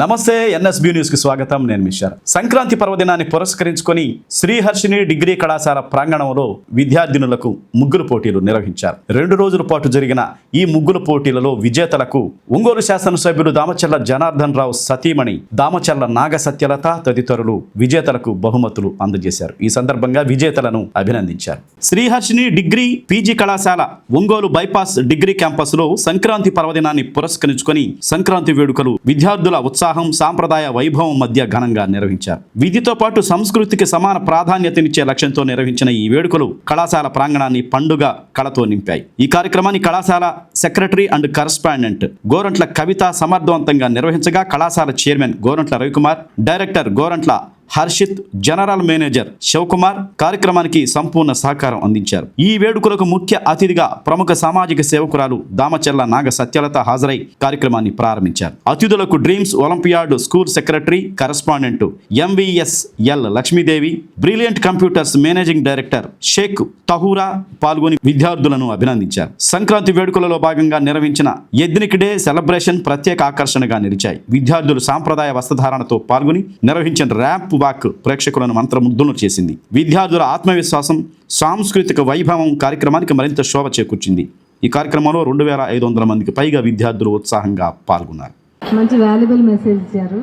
నమస్తే ఎన్ఎస్బి న్యూస్కి స్వాగతం. నేను మిషర్ సంక్రాంతి పర్వదినాన్ని పురస్కరించుకొని శ్రీహర్షిని డిగ్రీ కళాశాల ప్రాంగణంలో విద్యార్థినులకు ముగ్గులు పోటీలు నిర్వహించారు. రెండు రోజుల పాటు జరిగిన ఈ ముగ్గుల పోటీలలో విజేతలకు ఒంగోలు శాసనసభ్యులు దామచర్ల జనార్దన్ రావు సతీమణి దామచర్ల నాగ సత్యలత తదితరులు విజేతలకు బహుమతులు అందజేశారు. ఈ సందర్భంగా విజేతలను అభినందించారు. శ్రీహర్షిని డిగ్రీ పీజీ కళాశాల ఒంగోలు బైపాస్ డిగ్రీ క్యాంపస్లో సంక్రాంతి పర్వదినాన్ని పురస్కరించుకొని సంక్రాంతి వేడుకలు విద్యార్థుల ఉత్సాహ సాంప్రదాయ వైభవం మధ్య ఘనంగా నిర్వహించారు. విధితో పాటు సంస్కృతికి సమాన ప్రాధాన్యతనిచ్చే లక్ష్యంతో నిర్వహించిన ఈ వేడుకలు కళాశాల ప్రాంగణాన్ని పండుగ కళతో నింపాయి. ఈ కార్యక్రమాన్ని కళాశాల secretary and correspondent Gorantla Kavitha సమర్థవంతంగా నిర్వహించగా కళాశాల chairman Gorantla Ravikumar director Gorantla Harshit general manager Sivakumar కార్యక్రమానికి సంపూర్ణ సహకారం అందించారు. ఈ వేడుకలకు ముఖ్య అతిథిగా ప్రముఖ సామాజిక సేవకురాలు దామచెల్ల నాగ సత్యలత హాజరై కార్యక్రమాన్ని ప్రారంభించారు. అతిథులకు Dreams Olympiad School secretary correspondent M V S L Lakshmidevi Brilliant Computers managing director Sheikh Tahura పాల్గొని విద్యార్థులను అభినందించారు. సంక్రాంతి వేడుకలలో భాగంగా నిర్వహించిన ఎథ్నిక్ డే సెలబ్రేషన్ ప్రత్యేక ఆకర్షణగా నిలిచాయి. విద్యార్థులు సాంప్రదాయ వస్త్రధారణతో పాల్గొని నిర్వహించిన ర్యాంప్ వాక్ ప్రేక్షకులను మంత్రముగ్ధులను చేసింది. విద్యార్థుల ఆత్మవిశ్వాసం సాంస్కృతిక వైభవం కార్యక్రమానికి మరింత శోభ చేకూర్చింది. ఈ కార్యక్రమంలో రెండు వేల ఐదు వందల మందికి పైగా విద్యార్థులు ఉత్సాహంగా పాల్గొన్నారు. మంచి వాల్యుబుల్ మెసేజ్ ఇచ్చారు.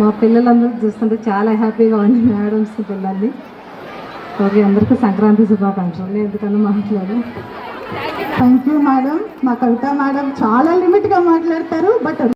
మా పిల్లలందరూ చూస్తుంటే చాలా హ్యాపీగా ఉంది మేడమ్స్ పిల్లల్ని. ఓకే అందరికీ సంక్రాంతి శుభాకాంక్షలు. నేను ఎందుకన్నా మాట్లాడు థ్యాంక్ యూ మేడం మా కవిత మేడం చాలా లిమిట్గా మాట్లాడతారు బట్